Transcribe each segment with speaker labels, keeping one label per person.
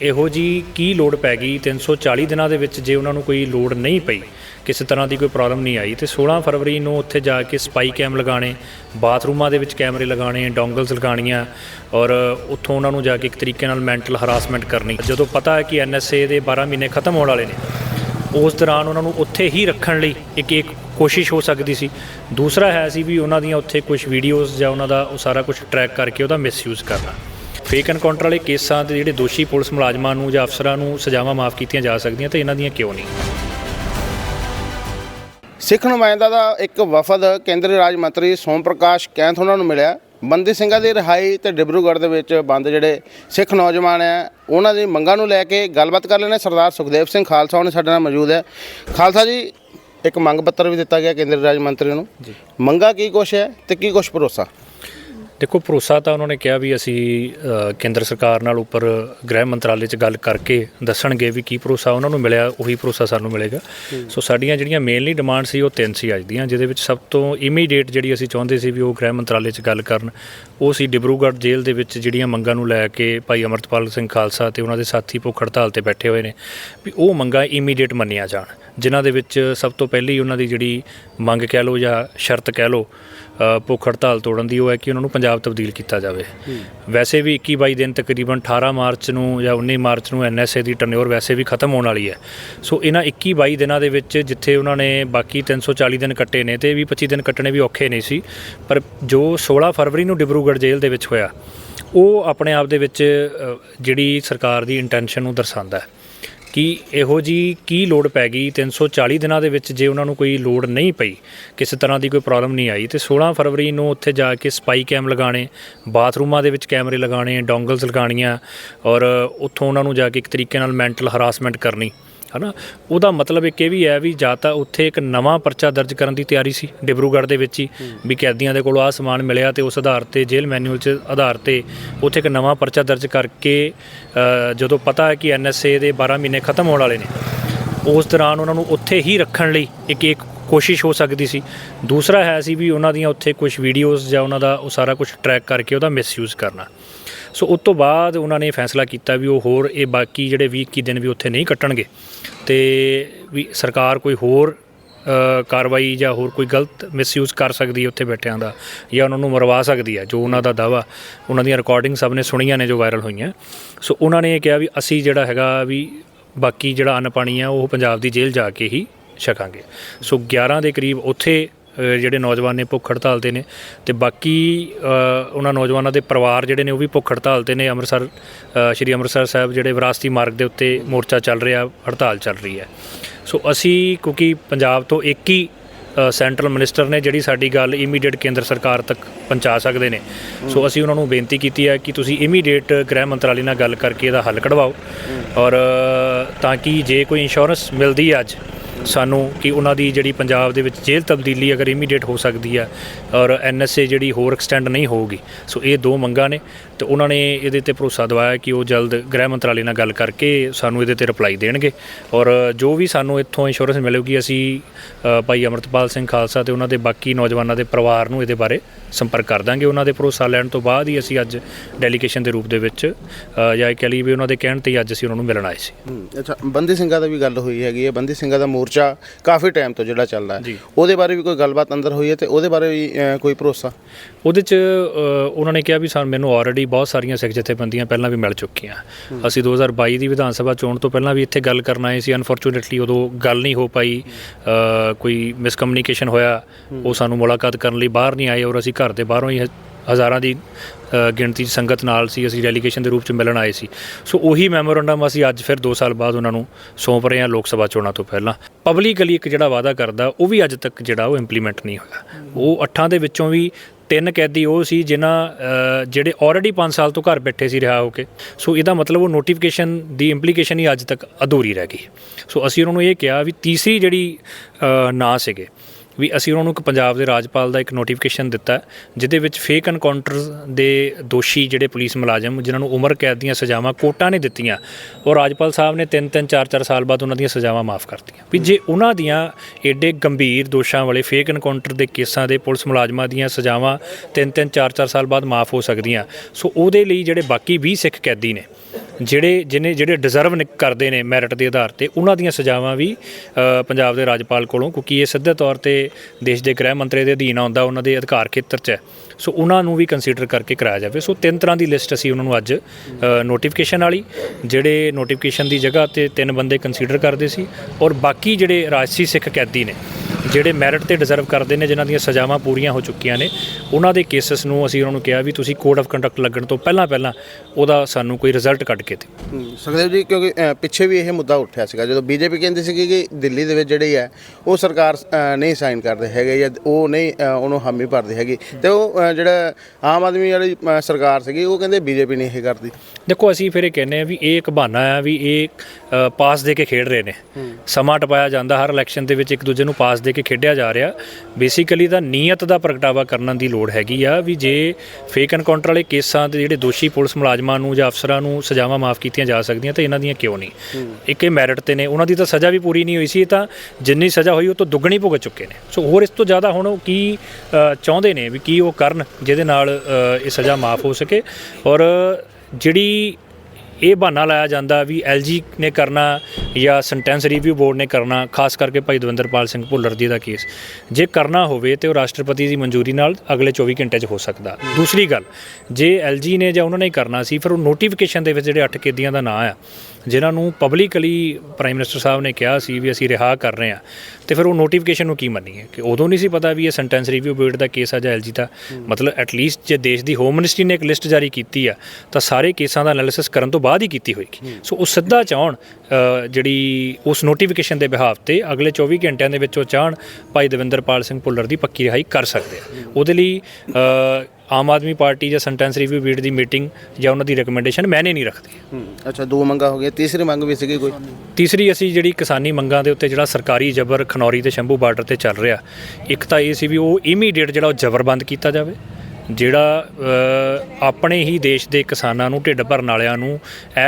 Speaker 1: ਇਹੋ ਜੀ ਕੀ ਲੋੜ ਪੈ ਗਈ? 340 ਦਿਨਾਂ ਦੇ ਵਿੱਚ ਜੇ ਉਹਨਾਂ ਨੂੰ ਕੋਈ ਲੋੜ ਨਹੀਂ ਪਈ, ਕਿਸੇ ਤਰ੍ਹਾਂ ਦੀ ਕੋਈ ਪ੍ਰੋਬਲਮ ਨਹੀਂ ਆਈ ਤੇ 16 ਫਰਵਰੀ ਨੂੰ ਉੱਥੇ ਜਾ ਕੇ ਸਪਾਈ ਕੈਮ ਲਗਾਣੇ ਬਾਥਰੂਮਾਂ ਦੇ ਵਿੱਚ ਕੈਮਰੇ ਲਗਾਣੇ ਡੋਂਗਲਸ ਲਗਾਣੀਆਂ ਔਰ ਉੱਥੋਂ ਉਹਨਾਂ ਨੂੰ ਜਾ ਕੇ ਇੱਕ ਤਰੀਕੇ ਨਾਲ ਮੈਂਟਲ ਹਰਾਸਮੈਂਟ ਕਰਨੀ। ਜਦੋਂ ਪਤਾ ਹੈ ਕਿ ਐਨਐਸਏ ਦੇ 12 ਮਹੀਨੇ ਖਤਮ ਹੋਣ ਵਾਲੇ ਨੇ, ਉਸ ਦੌਰਾਨ ਉਹਨਾਂ ਨੂੰ ਉੱਥੇ ਹੀ ਰੱਖਣ ਲਈ ਇੱਕ ਇੱਕ ਕੋਸ਼ਿਸ਼ ਹੋ ਸਕਦੀ ਸੀ। ਦੂਸਰਾ ਹੈ ਸੀ ਵੀ ਉਹਨਾਂ ਦੀਆਂ ਉੱਥੇ ਕੁਝ ਵੀਡੀਓਜ਼ ਜਾਂ ਉਹਨਾਂ ਦਾ ਉਹ ਸਾਰਾ ਕੁਝ ਟਰੈਕ ਕਰਕੇ ਉਹਦਾ ਮਿਸਯੂਜ਼ ਕਰਨਾ। ਫੇਕ ਐਨਕਾਊਂਟਰ ਵਾਲੇ ਕੇਸਾਂ ਦੇ ਜਿਹੜੇ ਦੋਸ਼ੀ ਪੁਲਿਸ ਮੁਲਾਜ਼ਮਾਂ ਨੂੰ ਜਾਂ ਅਫਸਰਾਂ ਨੂੰ ਸਜ਼ਾਵਾਂ ਮਾਫ ਕੀਤੀਆਂ ਜਾ ਸਕਦੀਆਂ ਤੇ ਇਹਨਾਂ ਦੀਆਂ ਕਿਉਂ ਨਹੀਂ?
Speaker 2: ਸਿੱਖ ਨੁਮਾਇੰਦਾ ਦਾ ਇੱਕ ਵਫਦ ਕੇਂਦਰੀ ਰਾਜ ਮੰਤਰੀ ਸੋਮ ਪ੍ਰਕਾਸ਼ ਕੈਂਥ ਉਹਨਾਂ ਨੂੰ ਮਿਲਿਆ। ਬੰਦੀ ਸਿੰਘਾਂ ਦੀ ਰਿਹਾਈ ਤੇ ਡਿਬਰੂਗੜ੍ਹ ਦੇ ਵਿੱਚ ਬੰਦ ਜਿਹੜੇ ਸਿੱਖ ਨੌਜਵਾਨ ਆ ਉਹਨਾਂ ਦੀ ਮੰਗਾਂ ਨੂੰ ਲੈ ਕੇ ਗੱਲਬਾਤ ਕਰ ਲੈਣੇ ਸਰਦਾਰ ਸੁਖਦੇਵ ਸਿੰਘ ਖਾਲਸਾ ਉਹਨੇ ਸਾਡੇ ਨਾਲ ਮੌਜੂਦ ਹੈ। ਖਾਲਸਾ ਜੀ ਇੱਕ ਮੰਗ ਪੱਤਰ ਵੀ ਦਿੱਤਾ ਗਿਆ ਕੇਂਦਰੀ ਰਾਜ ਮੰਤਰੀ ਨੂੰ। ਜੀ। ਮੰਗਾ ਕੀ ਕੁਛ ਹੈ ਤੇ ਕੀ ਕੁਛ ਭਰੋਸਾ?
Speaker 1: ਦੇਖੋ ਭਰੋਸਾ ਤਾਂ ਉਹਨਾਂ ਨੇ ਕਿਹਾ ਵੀ ਅਸੀਂ ਕੇਂਦਰ ਸਰਕਾਰ ਨਾਲ ਉੱਪਰ ਗ੍ਰਹਿ ਮੰਤਰਾਲੇ 'ਚ ਗੱਲ ਕਰਕੇ ਦੱਸਣਗੇ ਵੀ ਕੀ ਭਰੋਸਾ ਉਹਨਾਂ ਨੂੰ ਮਿਲਿਆ ਉਹੀ ਭਰੋਸਾ ਸਾਨੂੰ ਮਿਲੇਗਾ। ਸੋ ਸਾਡੀਆਂ ਜਿਹੜੀਆਂ ਮੇਨਲੀ ਡਿਮਾਂਡ ਸੀ ਉਹ ਤਿੰਨ ਸੀ ਅੱਜ ਦੀਆਂ ਜਿਹਦੇ ਵਿੱਚ ਸਭ ਤੋਂ ਇਮੀਡੀਏਟ ਜਿਹੜੀ ਅਸੀਂ ਚਾਹੁੰਦੇ ਸੀ ਵੀ ਉਹ ਗ੍ਰਹਿ ਮੰਤਰਾਲੇ 'ਚ ਗੱਲ ਕਰਨ ਉਹ ਸੀ ਡਿਬਰੂਗੜ੍ਹ ਜੇਲ੍ਹ ਦੇ ਵਿੱਚ ਜਿਹੜੀਆਂ ਮੰਗਾਂ ਨੂੰ ਲੈ ਕੇ ਭਾਈ ਅਮਰਤਪਾਲ ਸਿੰਘ ਖਾਲਸਾ ਤੇ ਉਹਨਾਂ ਦੇ ਸਾਥੀ ਭੁੱਖ ਹੜਤਾਲ ਤੇ ਬੈਠੇ ਹੋਏ ਨੇ ਵੀ ਉਹ ਮੰਗਾਂ ਇਮੀਡੀਏਟ ਮੰਨੀਆਂ ਜਾਣ ਜਿਨ੍ਹਾਂ ਦੇ ਵਿੱਚ ਸਭ ਤੋਂ ਪਹਿਲੀ ਉਹਨਾਂ ਦੀ ਜਿਹੜੀ ਮੰਗ ਕਹਿ ਲਓ ਜਾਂ ਸ਼ਰਤ ਕਹਿ ਲਓ ਭੁੱਖ ਹੜਤਾਲ ਤੋੜਨ ਦੀ ਉਹ ਹੈ ਕਿ ਉਹਨਾਂ ਨੂੰ ਪੰਜਾਬ ਤਬਦੀਲ ਕੀਤਾ ਜਾਵੇ। ਵੈਸੇ ਵੀ 21 22 ਦਿਨ ਤਕਰੀਬਨ 18 ਮਾਰਚ ਨੂੰ ਜਾਂ 19 ਮਾਰਚ ਨੂੰ ਐਨਐਸਏ ਦੀ ਟਰਨਓਵਰ ਵੈਸੇ ਵੀ ਖਤਮ ਹੋਣ ਵਾਲੀ ਹੈ। ਸੋ ਇਹਨਾਂ 21 22 ਦਿਨਾਂ ਦੇ ਵਿੱਚ ਜਿੱਥੇ ਉਹਨਾਂ ਨੇ ਬਾਕੀ 340 ਦਿਨ ਕੱਟੇ ਨੇ ਤੇ ਵੀ 25 ਦਿਨ ਕੱਟਣੇ ਵੀ ਔਖੇ ਨਹੀਂ ਸੀ ਪਰ ਜੋ 16 ਫਰਵਰੀ ਨੂੰ ਡਿਬਰੂਗੜ੍ਹ ਜੇਲ੍ਹ ਦੇ ਵਿੱਚ ਹੋਇਆ ਉਹ ਆਪਣੇ ਆਪ ਦੇ ਵਿੱਚ ਜਿਹੜੀ ਸਰਕਾਰ ਦੀ ਇੰਟੈਂਸ਼ਨ ਨੂੰ ਦਰਸਾਉਂਦਾ ਹੈ। ਕਿ ਇਹੋ ਜੀ ਕੀ ਲੋੜ ਪੈ ਗਈ? 340 ਦਿਨਾਂ ਦੇ ਵਿੱਚ ਜੇ ਉਹਨਾਂ ਨੂੰ ਕੋਈ ਲੋੜ ਨਹੀਂ ਪਈ, ਕਿਸੇ ਤਰ੍ਹਾਂ ਦੀ ਕੋਈ ਪ੍ਰੋਬਲਮ ਨਹੀਂ ਆਈ ਤੇ 16 ਫਰਵਰੀ ਨੂੰ ਉੱਥੇ ਜਾ ਕੇ ਸਪਾਈ ਕੈਮ ਲਗਾਣੇ ਬਾਥਰੂਮਾਂ ਦੇ ਵਿੱਚ ਕੈਮਰੇ ਲਗਾਣੇ ਡੋਂਗਲਸ ਲਗਾਣੀਆਂ ਔਰ ਉੱਥੋਂ ਉਹਨਾਂ ਨੂੰ ਜਾ ਕੇ ਇੱਕ ਤਰੀਕੇ ਨਾਲ ਮੈਂਟਲ ਹਰਾਸਮੈਂਟ ਕਰਨੀ। ਹਨਾ? ਉਹਦਾ ਮਤਲਬ ਇੱਕ ਇਹ ਵੀ ਹੈ ਵੀ ਜਾਂ ਤਾਂ ਉੱਥੇ ਇੱਕ ਨਵਾਂ ਪਰਚਾ ਦਰਜ ਕਰਨ ਦੀ ਤਿਆਰੀ ਸੀ ਡਿਬਰੂਗੜ੍ਹ ਦੇ ਵਿੱਚ ਹੀ ਵੀ ਕੈਦੀਆਂ ਦੇ ਕੋਲੋਂ ਆਹ ਸਮਾਨ ਮਿਲਿਆ ਤੇ ਉਸ ਆਧਾਰ ਤੇ ਜੇਲ੍ਹ ਮੈਨੂਅਲ 'ਚ ਆਧਾਰ ਤੇ ਉੱਥੇ ਇੱਕ ਨਵਾਂ ਪਰਚਾ ਦਰਜ ਕਰਕੇ ਜਦੋਂ ਪਤਾ ਹੈ ਕਿ ਐਨਐਸਏ ਦੇ 12 ਮਹੀਨੇ ਖਤਮ ਹੋਣ ਵਾਲੇ ਨੇ ਉਸ ਦੌਰਾਨ ਉਹਨਾਂ ਨੂੰ ਉੱਥੇ ਹੀ ਰੱਖਣ ਲਈ ਇੱਕ ਇੱਕ ਕੋਸ਼ਿਸ਼ ਹੋ ਸਕਦੀ ਸੀ। ਦੂਸਰਾ ਹੈ ਸੀ ਵੀ ਉਹਨਾਂ ਦੀਆਂ ਉੱਥੇ ਕੁਝ ਵੀਡੀਓਜ਼ ਜਾਂ ਉਹਨਾਂ ਦਾ ਉਹ ਸਾਰਾ ਕੁਝ ਟਰੈਕ ਕਰਕੇ ਉਹਦਾ ਮਿਸਯੂਜ਼ ਕਰਨਾ। ਸੋ ਉਸ ਤੋਂ ਬਾਅਦ ਉਹਨਾਂ ਨੇ ਫੈਸਲਾ ਕੀਤਾ ਵੀ ਉਹ ਹੋਰ ਇਹ ਬਾਕੀ ਜਿਹੜੇ 20 21 ਦਿਨ ਵੀ ਉੱਥੇ ਨਹੀਂ ਕੱਟਣਗੇ। ਤੇ ਵੀ ਸਰਕਾਰ ਕੋਈ ਹੋਰ ਕਾਰਵਾਈ ਜਾਂ ਹੋਰ ਕੋਈ ਗਲਤ ਮਿਸਯੂਜ਼ ਕਰ ਸਕਦੀ ਹੈ ਉੱਥੇ ਬੈਠਿਆਂ ਦਾ ਜਾਂ ਉਹਨਾਂ ਨੂੰ ਮਰਵਾ ਸਕਦੀ ਹੈ, ਜੋ ਉਹਨਾਂ ਦਾ ਦਾਵਾ ਉਹਨਾਂ ਦੀਆਂ ਰਿਕਾਰਡਿੰਗ ਸਭ ਨੇ ਸੁਣੀਆਂ ਨੇ ਜੋ ਵਾਇਰਲ ਹੋਈਆਂ। ਸੋ ਉਹਨਾਂ ਨੇ ਇਹ ਕਿਹਾ ਵੀ ਅਸੀਂ ਜਿਹੜਾ ਹੈਗਾ ਵੀ ਬਾਕੀ ਜਿਹੜਾ ਅੰਨ ਪਾਣੀ ਆ ਉਹ ਪੰਜਾਬ ਦੀ ਜੇਲ੍ਹ ਜਾ ਕੇ ਹੀ ਛਕਾਂਗੇ। ਸੋ 11 ਦੇ ਕਰੀਬ ਉੱਥੇ ਜਿਹੜੇ ਨੌਜਵਾਨ ਨੇ ਭੁੱਖ ਹੜਤਾਲ ਤੇ ਨੇ ਤੇ ਬਾਕੀ ਉਹਨਾਂ ਨੌਜਵਾਨਾਂ ਦੇ ਪਰਿਵਾਰ ਜਿਹੜੇ ਨੇ ਉਹ ਵੀ ਭੁੱਖ ਹੜਤਾਲ ਤੇ ਨੇ। ਅੰਮ੍ਰਿਤਸਰ ਸ਼੍ਰੀ ਅੰਮ੍ਰਿਤਸਰ ਸਾਹਿਬ ਜਿਹੜੇ ਵਿਰਾਸਤੀ ਮਾਰਗ ਦੇ ਉੱਤੇ ਮੋਰਚਾ ਚੱਲ ਰਿਹਾ, ਹੜਤਾਲ ਚੱਲ ਰਹੀ ਹੈ। ਸੋ ਅਸੀਂ ਕਿਉਂਕਿ ਪੰਜਾਬ ਤੋਂ ਇੱਕ ਹੀ ਸੈਂਟਰਲ ਮਿਨਿਸਟਰ ਨੇ ਜਿਹੜੀ ਸਾਡੀ ਗੱਲ ਇਮੀਡੀਏਟ ਕੇਂਦਰ ਸਰਕਾਰ ਤੱਕ ਪਹੁੰਚਾ ਸਕਦੇ ਨੇ। ਸੋ ਅਸੀਂ ਉਹਨਾਂ ਨੂੰ ਬੇਨਤੀ ਕੀਤੀ ਹੈ ਕਿ ਤੁਸੀਂ ਇਮੀਡੀਏਟ ਗ੍ਰਹਿ ਮੰਤਰਾਲੇ ਨਾਲ ਗੱਲ ਕਰਕੇ ਇਹਦਾ ਹੱਲ ਕਢਵਾਓ। ਔਰ ਤਾਂ ਕਿ ਜੇ ਕੋਈ ਇੰਸ਼ੋਰੈਂਸ ਮਿਲਦੀ ਹੈ ਅੱਜ ਸਾਨੂੰ ਕਿ ਉਹਨਾਂ ਦੀ ਜਿਹੜੀ ਪੰਜਾਬ ਦੇ ਵਿੱਚ ਜੇਲ੍ਹ ਤਬਦੀਲੀ ਅਗਰ ਇਮੀਡੀਏਟ ਹੋ ਸਕਦੀ ਹੈ ਔਰ ਐਨਐਸਏ ਜਿਹੜੀ ਹੋਰ ਐਕਸਟੈਂਡ ਨਹੀਂ ਹੋਊਗੀ, ਸੋ ਇਹ ਦੋ ਮੰਗਾਂ ਨੇ। ਤੇ ਉਹਨਾਂ ਨੇ ਇਹਦੇ ਤੇ ਭਰੋਸਾ ਦਿਵਾਇਆ ਕਿ ਉਹ ਜਲਦ ਗ੍ਰਹਿ ਮੰਤਰਾਲੇ ਨਾਲ ਗੱਲ ਕਰਕੇ ਸਾਨੂੰ ਇਹਦੇ ਤੇ ਰਿਪਲਾਈ ਦੇਣਗੇ। ਔਰ ਜੋ ਵੀ ਸਾਨੂੰ ਇੱਥੋਂ ਇੰਸ਼ੋਰੈਂਸ ਮਿਲੇਗੀ ਅਸੀਂ ਭਾਈ ਅਮਰਤਪਾਲ ਸਿੰਘ ਖਾਲਸਾ ਤੇ ਉਹਨਾਂ ਦੇ ਬਾਕੀ ਨੌਜਵਾਨਾਂ ਦੇ ਪਰਿਵਾਰ ਨੂੰ ਇਹਦੇ ਬਾਰੇ ਸੰਪਰਕ ਕਰ ਦਾਂਗੇ। ਉਹਨਾਂ ਦੇ ਭਰੋਸਾ ਲੈਣ ਤੋਂ ਬਾਅਦ ਹੀ ਅਸੀਂ ਅੱਜ ਡੈਲੀਗੇਸ਼ਨ ਦੇ ਰੂਪ ਦੇ ਵਿੱਚ ਜਾਂ ਕਹਿ ਲਈਏ ਵੀ ਉਹਨਾਂ ਦੇ ਕਹਿਣ ਤੇ ਅੱਜ ਅਸੀਂ ਉਹਨਾਂ ਨੂੰ ਮਿਲਣ ਆਏ ਸੀ।
Speaker 2: ਅੱਛਾ ਬੰਦੀ ਸਿੰਘਾਂ ਦਾ ਵੀ ਗੱਲ ਹੋਈ ਹੈਗੀ ਹੈ। ਬੰਦੀ ਸਿੰਘਾਂ ਦਾ ਮੋਰਚਾ ਕਾਫੀ ਟਾਈਮ ਤੋਂ ਜਿਹੜਾ ਚੱਲਦਾ ਹੈ। ਉਹਦੇ ਬਾਰੇ ਵੀ ਕੋਈ ਗੱਲਬਾਤ ਅੰਦਰ ਹੋਈ ਹੈ ਤੇ ਉਹਦੇ ਬਾਰੇ ਵੀ ਕੋਈ ਭਰੋਸਾ?
Speaker 1: ਉਹਦੇ ਚ ਉਹਨਾਂ ਨੇ ਕਿਹਾ ਵੀ ਸਾਨੂੰ ਮੈਨੂੰ ਆਲਰੇਡੀ ਬਹੁਤ ਸਾਰੀਆਂ ਸਿੱਖ ਜਥੇਬੰਦੀਆਂ ਪਹਿਲਾਂ ਵੀ ਮਿਲ ਚੁੱਕੀਆਂ। ਅਸੀਂ 2022 ਦੀ ਵਿਧਾਨ ਸਭਾ ਚੋਣ ਤੋਂ ਪਹਿਲਾਂ ਵੀ ਇੱਥੇ ਗੱਲ ਕਰਨ ਆਏ ਸੀ। ਅਨਫੋਰਚੂਨੇਟਲੀ ਉਦੋਂ ਗੱਲ ਨਹੀਂ ਹੋ ਪਾਈ। ਕੋਈ ਮਿਸਕਮਿਊਨੀਕੇਸ਼ਨ ਹੋਇਆ ਉਹ ਸਾਨੂੰ ਮੁਲਾਕਾਤ ਕਰਨ ਲਈ ਬਾਹਰ ਨਹੀਂ ਆਏ ਔਰ ਅਸੀਂ ਘਰ ਦੇ ਬਾਹਰੋਂ ਹੀ ਹਜ਼ਾਰਾਂ ਦੀ ਗਿਣਤੀ 'ਚ ਸੰਗਤ ਨਾਲ ਸੀ। ਅਸੀਂ ਡੈਲੀਗੇਸ਼ਨ ਦੇ ਰੂਪ ਚ ਮਿਲਣ ਆਏ ਸੀ। ਸੋ ਉਹੀ ਮੈਮੋਰੰਡਮ ਅਸੀਂ ਅੱਜ ਫਿਰ 2 ਸਾਲ ਬਾਅਦ ਉਹਨਾਂ ਨੂੰ ਸੌਂਪ ਰਹੇ ਹਾਂ ਲੋਕ ਸਭਾ ਚੋਣਾਂ ਤੋਂ ਪਹਿਲਾਂ। ਪਬਲਿਕਲੀ ਇੱਕ ਜਿਹੜਾ ਵਾਅਦਾ ਕਰਦਾ ਉਹ ਵੀ ਅੱਜ ਤੱਕ ਜਿਹੜਾ ਉਹ ਇੰਪਲੀਮੈਂਟ ਨਹੀਂ ਹੋਇਆ। ਉਹ ਅੱਠਾਂ ਦੇ ਵਿੱਚੋਂ ਵੀ ਤਿੰਨ ਕੈਦੀ ਉਹ ਸੀ ਜਿਨ੍ਹਾਂ ਜਿਹੜੇ ਆਲਰੇਡੀ 5 ਸਾਲ ਤੋਂ ਘਰ ਬੈਠੇ ਸੀ ਰਿਹਾ ਹੋ ਕੇ। ਸੋ ਇਹਦਾ ਮਤਲਬ ਉਹ ਨੋਟੀਫਿਕੇਸ਼ਨ ਦੀ ਇੰਪਲੀਕੇਸ਼ਨ ਹੀ ਅੱਜ ਤੱਕ ਅਧੂਰੀ ਰਹਿ ਗਈ। ਸੋ ਅਸੀਂ ਉਹਨਾਂ ਨੂੰ ਇਹ ਕਿਹਾ ਵੀ ਤੀਸਰੀ ਜਿਹੜੀ ਨਾਂ ਸੀਗੇ ਵੀ ਅਸੀਂ ਉਹਨਾਂ ਨੂੰ ਇੱਕ ਪੰਜਾਬ ਦੇ ਰਾਜਪਾਲ ਦਾ ਇੱਕ ਨੋਟੀਫਿਕੇਸ਼ਨ ਦਿੱਤਾ ਜਿਹਦੇ ਵਿੱਚ ਫੇਕ ਐਨਕਾਊਂਟਰਸ ਦੇ ਦੋਸ਼ੀ ਜਿਹੜੇ ਪੁਲਿਸ ਮੁਲਾਜ਼ਮ, ਜਿਨ੍ਹਾਂ ਨੂੰ ਉਮਰ ਕੈਦ ਦੀਆਂ ਸਜ਼ਾਵਾਂ ਕੋਰਟਾਂ ਨੇ ਦਿੱਤੀਆਂ, ਉਹ ਰਾਜਪਾਲ ਸਾਹਿਬ ਨੇ 3-3 4-4 ਸਾਲ ਬਾਅਦ ਉਹਨਾਂ ਦੀਆਂ ਸਜ਼ਾਵਾਂ ਮਾਫ ਕਰਤੀਆਂ। ਵੀ ਜੇ ਉਹਨਾਂ ਦੀਆਂ ਏਡੇ ਗੰਭੀਰ ਦੋਸ਼ਾਂ ਵਾਲੇ ਫੇਕ ਐਨਕਾਊਂਟਰ ਦੇ ਕੇਸਾਂ ਦੇ ਪੁਲਿਸ ਮੁਲਾਜ਼ਮਾਂ ਦੀਆਂ ਸਜ਼ਾਵਾਂ 3-3 4-4 ਸਾਲ ਬਾਅਦ ਮਾਫ ਹੋ ਸਕਦੀਆਂ, ਸੋ ਉਹਦੇ ਲਈ ਜਿਹੜੇ ਬਾਕੀ 20 ਸਿੱਖ ਕੈਦੀ ਨੇ, ਜਿਹੜੇ ਜਿਹਨੇ ਜਿਹੜੇ ਡਿਜ਼ਰਵ ਕਰਦੇ ਨੇ ਮੈਰਿਟ ਦੇ ਆਧਾਰ ਤੇ, ਉਹਨਾਂ ਦੀਆਂ ਸਜ਼ਾਵਾਂ ਵੀ ਪੰਜਾਬ ਦੇ ਰਾਜਪਾਲ ਕੋਲੋਂ, ਕਿਉਂਕਿ ਇਹ ਸਿੱਧੇ ਤੌਰ ਤੇ ਦੇਸ਼ ਦੇ ਗ੍ਰਹਿ ਮੰਤਰੀ ਦੇ ਅਧੀਨ ਆਉਂਦਾ ਉਹਨਾਂ ਦੇ ਅਧਿਕਾਰ ਖੇਤਰ 'ਚ। ਹੈ ਸੋ ਉਹਨਾਂ ਨੂੰ ਵੀ ਕੰਸੀਡਰ ਕਰਕੇ ਕਰਾਇਆ ਜਾਵੇ। ਸੋ ਤਿੰਨ ਤਰ੍ਹਾਂ ਦੀ ਲਿਸਟ ਅਸੀਂ ਉਹਨਾਂ ਨੂੰ ਅੱਜ ਨੋਟੀਫਿਕੇਸ਼ਨ ਵਾਲੀ, ਜਿਹੜੇ ਨੋਟੀਫਿਕੇਸ਼ਨ ਦੀ ਜਗ੍ਹਾ ਤੇ ਤਿੰਨ ਬੰਦੇ ਕੰਸੀਡਰ ਕਰਦੇ ਸੀ ਔਰ ਬਾਕੀ ਜਿਹੜੇ ਰਾਜਸੀ ਸਿੱਖ ਕੈਦੀ ਨੇ ਜਿਹੜੇ ਮੈਰਿਟ ਤੇ ਡਿਜ਼ਰਵ ਕਰਦੇ ਨੇ ਜਿਨ੍ਹਾਂ ਦੀਆਂ ਸਜ਼ਾਵਾਂ ਪੂਰੀਆਂ ਹੋ ਚੁੱਕੀਆਂ ਨੇ ਉਹਨਾਂ ਦੇ ਕੇਸਸ ਨੂੰ ਅਸੀਂ ਉਹਨਾਂ ਨੂੰ ਕਿਹਾ ਵੀ ਤੁਸੀਂ ਕੋਡ ਆਫ ਕੰਡਕਟ ਲੱਗਣ ਤੋਂ ਪਹਿਲਾਂ ਪਹਿਲਾਂ ਉਹਦਾ ਸਾਨੂੰ ਕੋਈ ਰਿਜ਼ਲਟ ਕੱਢ ਕੇ ਦਿਓ।
Speaker 2: ਸੁਖਦੇਵ ਜੀ ਕਿਉਂਕਿ ਅ, ਪਿੱਛੇ ਵੀ ਇਹ ਮੁੱਦਾ ਉੱਠਿਆ ਸੀਗਾ ਜਦੋਂ ਬੀਜੇਪੀ ਕਹਿੰਦੀ ਸੀ ਕਿ ਦਿੱਲੀ ਦੇ ਵਿੱਚ ਜਿਹੜੀ ਹੈ ਉਹ ਸਰਕਾਰ ਅ, ਨਹੀਂ ਸਾਈਨ ਕਰਦੇ ਹੈਗੇ ਜਾਂ ਉਹ ਨਹੀਂ ਅ, ਉਹਨੂੰ ਹਾਮੀ ਭਰਦੀ ਹੈਗੀ। ਤੇ ਉਹ ਅ, ਜਿਹੜਾ ਆਮ ਆਦਮੀ ਵਾਲੀ ਅ, ਸਰਕਾਰ ਸੀਗੀ ਉਹ ਕਹਿੰਦੇ ਬੀਜੇਪੀ ਨਹੀਂ ਇਹ ਕਰਦੀ।
Speaker 1: ਦੇਖੋ ਅਸੀਂ ਫਿਰ ਇਹ ਕਹਿੰਦੇ ਆ ਵੀ ਇਹ ਇੱਕ ਬਹਾਨਾ ਆ ਵੀ ਇਹ ਅ, ਪਾਸ ਦੇ ਕੇ ਖੇਡ ਰਹੇ ਨੇ। ਸਮਾਂ ਟਪਾਇਆ ਜਾਂਦਾ ਹਰ ਇਲੈਕਸ਼ਨ ਦੇ ਵਿੱਚ ਇੱਕ ਦੂਜੇ ਨੂੰ ਪਾਸ ਦੇ ਕੇ ਖੇਡਿਆ ਜਾ ਰਿਹਾ। ਬੇਸਿਕਲੀ ਤਾਂ ਨੀਅਤ ਦਾ ਪ੍ਰਗਟਾਵਾ ਕਰਨ ਦੀ ਲੋੜ ਹੈਗੀ ਆ ਵੀ ਜੇ ਫੇਕ ਐਨਕਾਊਂਟਰ ਵਾਲੇ ਕੇਸਾਂ ਦੇ ਜਿਹੜੇ ਦੋਸ਼ੀ ਪੁਲਿਸ ਮੁਲਾਜ਼ਮਾਂ ਨੂੰ ਜਾਂ ਅਫਸਰਾਂ ਨੂੰ ਸਜ਼ਾਵਾਂ ਮਾਫ ਕੀਤੀਆਂ ਜਾ ਸਕਦੀਆਂ ਤਾਂ ਇਹਨਾਂ ਦੀਆਂ ਕਿਉਂ ਨਹੀਂ? ਇੱਕ ਇਹ ਮੈਰਿਟ ਤੇ ਨੇ। ਉਹਨਾਂ ਦੀ ਤਾਂ ਸਜ਼ਾ ਵੀ ਪੂਰੀ ਨਹੀਂ ਹੋਈ ਸੀ ਤਾਂ ਜਿੰਨੀ ਸਜ਼ਾ ਹੋਈ ਉਹ ਤੋਂ ਦੁੱਗਣੀ ਭੁਗਤ ਚੁੱਕੇ ਨੇ। ਸੋ ਹੋਰ ਇਸ ਤੋਂ ਜ਼ਿਆਦਾ ਹੁਣ ਉਹ ਕੀ ਚਾਹੁੰਦੇ ਨੇ ਵੀ ਕੀ ਉਹ ਕਰਨ ਜਿਹਦੇ ਨਾਲ ਇਹ ਸਜ਼ਾ ਮਾਫ ਹੋ ਸਕੇ। ਔਰ ਜਿਹੜੀ ਇਹ ਬਹਾਨਾ ਲਾਇਆ ਜਾਂਦਾ ਵੀ ਐਲਜੀ ਨੇ ਕਰਨਾ ਜਾਂ ਸੈਂਟੈਂਸ ਰਿਵਿਊ ਬੋਰਡ ਨੇ ਕਰਨਾ, ਖਾਸ ਕਰਕੇ ਭਾਈ ਦਵਿੰਦਰਪਾਲ ਸਿੰਘ ਭੁੱਲਰ ਜੀ ਦਾ ਕੇਸ। ਜੇ ਕਰਨਾ ਹੋਵੇ ਤੇ ਉਹ ਰਾਸ਼ਟਰਪਤੀ ਦੀ ਮਨਜ਼ੂਰੀ ਨਾਲ ਅਗਲੇ 24 ਘੰਟੇ 'ਚ ਹੋ ਸਕਦਾ। ਦੂਸਰੀ ਗੱਲ, ਜੇ ਐਲਜੀ ਨੇ ਜਾਂ ਉਹਨਾਂ ਨੇ ਕਰਨਾ ਸੀ, ਫਿਰ ਉਹ ਨੋਟੀਫਿਕੇਸ਼ਨ ਦੇ ਵਿੱਚ ਜਿਹੜੇ ਅੱਠ ਕੈਦੀਆਂ ਦਾ ਨਾਂ ਆ, ਜਿਨ੍ਹਾਂ ਨੂੰ ਪਬਲਿਕਲੀ ਪ੍ਰਾਈਮ ਮਿਨਿਸਟਰ ਸਾਹਿਬ ਨੇ ਕਿਹਾ ਸੀ ਵੀ ਅਸੀਂ ਰਿਹਾ ਕਰ ਰਹੇ ਹਾਂ, ਤੇ ਫਿਰ ਉਹ ਨੋਟੀਫਿਕੇਸ਼ਨ ਨੂੰ ਕੀ ਮੰਨੀਏ? ਕਿ ਉਦੋਂ ਨਹੀਂ ਸੀ ਪਤਾ ਵੀ ਇਹ ਸੈਂਟੈਂਸ ਰਿਵਿਊ ਬੋਰਡ ਦਾ ਕੇਸ ਆ ਜਾਂ ਐਲਜੀ ਦਾ। ਮਤਲਬ ਐਟਲੀਸਟ ਜੇ ਦੇਸ਼ ਦੀ ਹੋਮ ਮਿਨਿਸਟਰੀ ਨੇ ਇੱਕ ਲਿਸਟ ਜਾਰੀ ਕੀਤੀ ਆ, ਤਾਂ ਸਾਰੇ ਕੇਸਾਂ ਦਾ ਐਨਾਲਿਸਿਸ ਕਰਨ ਤੋਂ ਬਾਅਦ ਹੀ ਕੀਤੀ ਹੋਏਗੀ। ਸੋ ਉਹ ਸਿੱਧਾ ਚਾਹਣ ਜਿਹੜੀ ਉਸ ਨੋਟੀਫਿਕੇਸ਼ਨ ਦੇ ਬਿਹਾਫ ਤੇ ਅਗਲੇ 24 ਘੰਟਿਆਂ ਦੇ ਵਿੱਚ ਉਹ ਚਾਹਣ ਭਾਈ ਦਵਿੰਦਰਪਾਲ ਸਿੰਘ ਭੁੱਲਰ ਦੀ ਪੱਕੀ ਰਿਹਾਈ ਕਰ ਸਕਦੇ ਆ। ਉਹਦੇ ਲਈ ਆਮ ਆਦਮੀ ਪਾਰਟੀ ਜਾਂ ਸੈਂਟੈਂਸ ਰਿਵਿਊ ਬੋਰਡ ਦੀ ਮੀਟਿੰਗ ਜਾਂ ਉਹਨਾਂ ਦੀ ਰეკਮੈਂਡੇਸ਼ਨ ਮੈਨੇ ਨਹੀਂ ਰੱਖਦੀ।
Speaker 2: ਅੱਛਾ ਦੋ ਮੰਗਾ ਹੋ ਗਈਆਂ। ਤੀਸਰੀ ਮੰਗ ਵੀ ਸੀਗੀ ਕੋਈ?
Speaker 1: ਤੀਸਰੀ ਅਸੀਂ ਜਿਹੜੀ ਕਿਸਾਨੀ ਮੰਗਾਂ ਦੇ ਉੱਤੇ ਜਿਹੜਾ ਸਰਕਾਰੀ ਜ਼ਬਰ ਖਨੌਰੀ ਤੇ ਸ਼ੰਭੂ ਬਾਰਡਰ ਤੇ ਚੱਲ ਰਿਹਾ ਇੱਕ ਤਾਂ ਇਹ ਸੀ ਵੀ ਉਹ ਇਮੀਡੀਏਟ ਜਿਹੜਾ ਉਹ ਜ਼ਬਰ ਬੰਦ ਕੀਤਾ ਜਾਵੇ। ਜਿਹੜਾ ਆਪਣੇ ਹੀ ਦੇਸ਼ ਦੇ ਕਿਸਾਨਾਂ ਨੂੰ ਢਿੱਡ ਭਰਨ ਵਾਲਿਆਂ ਨੂੰ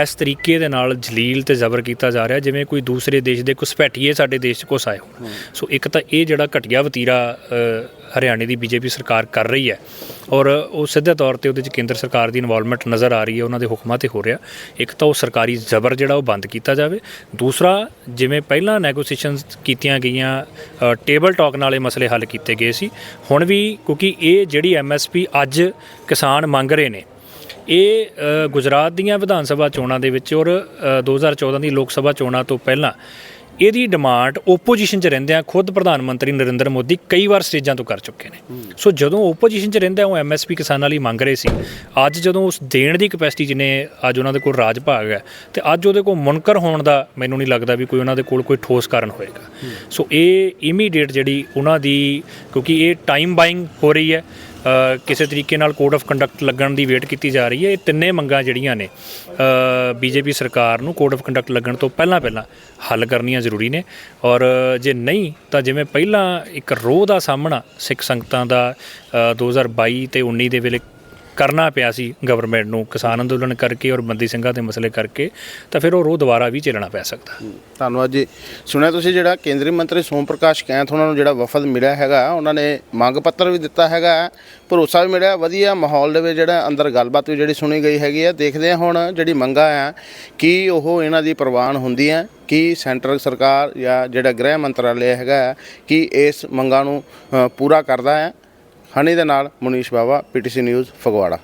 Speaker 1: ਇਸ ਤਰੀਕੇ ਦੇ ਨਾਲ ਜਲੀਲ ਤੇ ਜ਼ਬਰ ਕੀਤਾ ਜਾ ਰਿਹਾ ਜਿਵੇਂ ਕੋਈ ਦੂਸਰੇ ਦੇਸ਼ ਦੇ ਘੁਸਪੈਠੀਏ ਸਾਡੇ ਦੇਸ਼ 'ਚ ਘੁਸ ਆਏ ਹੋ। ਸੋ ਇੱਕ ਤਾਂ ਇਹ ਜਿਹੜਾ ਘਟੀਆ ਵਤੀਰਾ ਹਰਿਆਣੇ ਦੀ ਬੀਜੇਪੀ ਸਰਕਾਰ ਕਰ ਰਹੀ ਹੈ ਔਰ ਉਹ ਸਿੱਧੇ ਤੌਰ ਤੇ ਉਹਦੇ 'ਚ ਕੇਂਦਰ ਸਰਕਾਰ ਦੀ ਇਨਵੋਲਵਮੈਂਟ ਨਜ਼ਰ ਆ ਰਹੀ ਹੈ ਉਹਨਾਂ ਦੇ ਹੁਕਮਾਂ ਤੇ ਹੋ ਰਿਹਾ। ਇੱਕ ਤਾਂ ਉਹ ਸਰਕਾਰੀ ਜ਼ਬਰ ਜਿਹੜਾ ਉਹ ਬੰਦ ਕੀਤਾ ਜਾਵੇ। ਦੂਸਰਾ ਜਿਵੇਂ ਪਹਿਲਾਂ ਨੈਗੋਸੀਏਸ਼ਨਸ ਕੀਤੀਆਂ ਗਈਆਂ ਟੇਬਲ ਟਾਕ ਨਾਲੇ ਮਸਲੇ ਹੱਲ ਕੀਤੇ ਗਏ ਸੀ। ਹੁਣ ਵੀ ਕਿਉਂਕਿ ਇਹ ਜਿਹੜੀ ਐਮਐਸਪੀ ਅੱਜ ਕਿਸਾਨ ਮੰਗ ਰਹੇ ਨੇ। ਇਹ ਗੁਜਰਾਤ ਦੀਆਂ ਵਿਧਾਨ ਸਭਾ ਚੋਣਾਂ ਦੇ ਵਿੱਚ ਔਰ ਅ, 2014 ਦੀ ਲੋਕ ਸਭਾ ਚੋਣਾਂ ਤੋਂ ਪਹਿਲਾਂ ਇਹਦੀ ਡਿਮਾਂਡ ਓਪੋਜੀਸ਼ਨ 'ਚ ਰਹਿੰਦਿਆਂ ਖੁਦ ਪ੍ਰਧਾਨ ਮੰਤਰੀ ਨਰਿੰਦਰ ਮੋਦੀ ਕਈ ਵਾਰ ਸਟੇਜਾਂ ਤੋਂ ਕਰ ਚੁੱਕੇ ਨੇ। ਸੋ ਜਦੋਂ ਓਪੋਜੀਸ਼ਨ 'ਚ ਰਹਿੰਦਾ ਉਹ ਐਮਐਸਪੀ ਕਿਸਾਨਾਂ ਲਈ ਮੰਗ ਰਹੇ ਸੀ ਅੱਜ ਜਦੋਂ ਉਸ ਦੇਣ ਦੀ ਕਪੈਸਿਟੀ ਜਿਹਨੇ ਅੱਜ ਉਹਨਾਂ ਦੇ ਕੋਲ ਰਾਜ ਭਾਗ ਹੈ ਤੇ ਅੱਜ ਉਹਦੇ ਕੋਲ ਮੁਨਕਰ ਹੋਣ ਦਾ ਮੈਨੂੰ ਨਹੀਂ ਲੱਗਦਾ ਵੀ ਕੋਈ ਉਹਨਾਂ ਦੇ ਕੋਲ ਕੋਈ ਠੋਸ ਕਾਰਨ ਹੋਏਗਾ। ਸੋ ਇਹ ਇਮੀਡੀਏਟ ਜਿਹੜੀ ਉਹਨਾਂ ਦੀ ਕਿਉਂਕਿ ਇਹ ਟਾਈਮ ਬਾਇੰਗ ਹੋ ਰਹੀ ਹੈ ਕਿਸੇ ਤਰੀਕੇ ਨਾਲ ਕੋਡ ਆਫ ਕੰਡਕਟ ਲੱਗਣ ਦੀ ਵੇਟ ਕੀਤੀ ਜਾ ਰਹੀ ਹੈ। ਇਹ ਤਿੰਨੇ ਮੰਗਾਂ ਜਿਹੜੀਆਂ ਨੇ ਬੀਜੇਪੀ ਸਰਕਾਰ ਨੂੰ ਕੋਡ ਆਫ ਕੰਡਕਟ ਲੱਗਣ ਤੋਂ ਪਹਿਲਾਂ ਪਹਿਲਾਂ ਹੱਲ ਕਰਨੀਆਂ ਜ਼ਰੂਰੀ ਨੇ। ਔਰ ਜੇ ਨਹੀਂ ਤਾਂ ਜਿਵੇਂ ਪਹਿਲਾਂ ਇੱਕ ਰੋਹ ਦਾ ਸਾਹਮਣਾ ਸਿੱਖ ਸੰਗਤਾਂ ਦਾ ਅ, 2022 ਤੇ 19 ਦੇ ਵੇਲੇ ਕਰਨਾ ਪਿਆ ਸੀ ਗਵਰਨਮੈਂਟ ਨੂੰ ਕਿਸਾਨ ਅੰਦੋਲਨ ਕਰਕੇ ਔਰ ਬੰਦੀ ਸਿੰਘਾਂ ਦੇ ਮਸਲੇ ਕਰਕੇ, ਤਾਂ ਫਿਰ ਉਹ ਰੋਹ ਦੁਬਾਰਾ ਵੀ ਝੇਲਣਾ ਪੈ ਸਕਦਾ।
Speaker 2: ਧੰਨਵਾਦ ਜੀ ਸੁਣਿਆ ਤੁਸੀਂ ਜਿਹੜਾ ਕੇਂਦਰੀ ਮੰਤਰੀ ਸੋਮ ਪ੍ਰਕਾਸ਼ ਕੈਂਥ ਉਹਨਾਂ ਨੂੰ ਜਿਹੜਾ ਵਫਦ ਮਿਲਿਆ ਹੈਗਾ, ਉਹਨਾਂ ਨੇ ਮੰਗ ਪੱਤਰ ਵੀ ਦਿੱਤਾ ਹੈਗਾ, ਭਰੋਸਾ ਵੀ ਮਿਲਿਆ, ਵਧੀਆ ਮਾਹੌਲ ਦੇ ਵਿੱਚ ਜਿਹੜਾ ਅੰਦਰ ਗੱਲਬਾਤ ਵੀ ਜਿਹੜੀ ਸੁਣੀ ਗਈ ਹੈਗੀ ਆ, ਦੇਖਦੇ ਆ ਹੁਣ ਜਿਹੜੀ ਮੰਗਾ ਆ, ਕੀ ਉਹ ਇਹਨਾਂ ਦੀ ਪ੍ਰਵਾਨ ਹੁੰਦੀ ਹੈ ਕੀ ਸੈਂਟਰ ਸਰਕਾਰ ਜਾਂ ਜਿਹੜਾ ਗ੍ਰਹਿ ਮੰਤਰਾਲੇ ਹੈਗਾ, ਕੀ ਇਸ ਮੰਗਾਂ ਨੂੰ ਪੂਰਾ ਕਰਦਾ ਹੈ ਹਨੀ ਦੇ ਨਾਲ ਮੁਨੀਸ਼ ਬਾਵਾ ਪੀਟੀਸੀ ਨਿਊਜ਼ ਫਗਵਾੜਾ।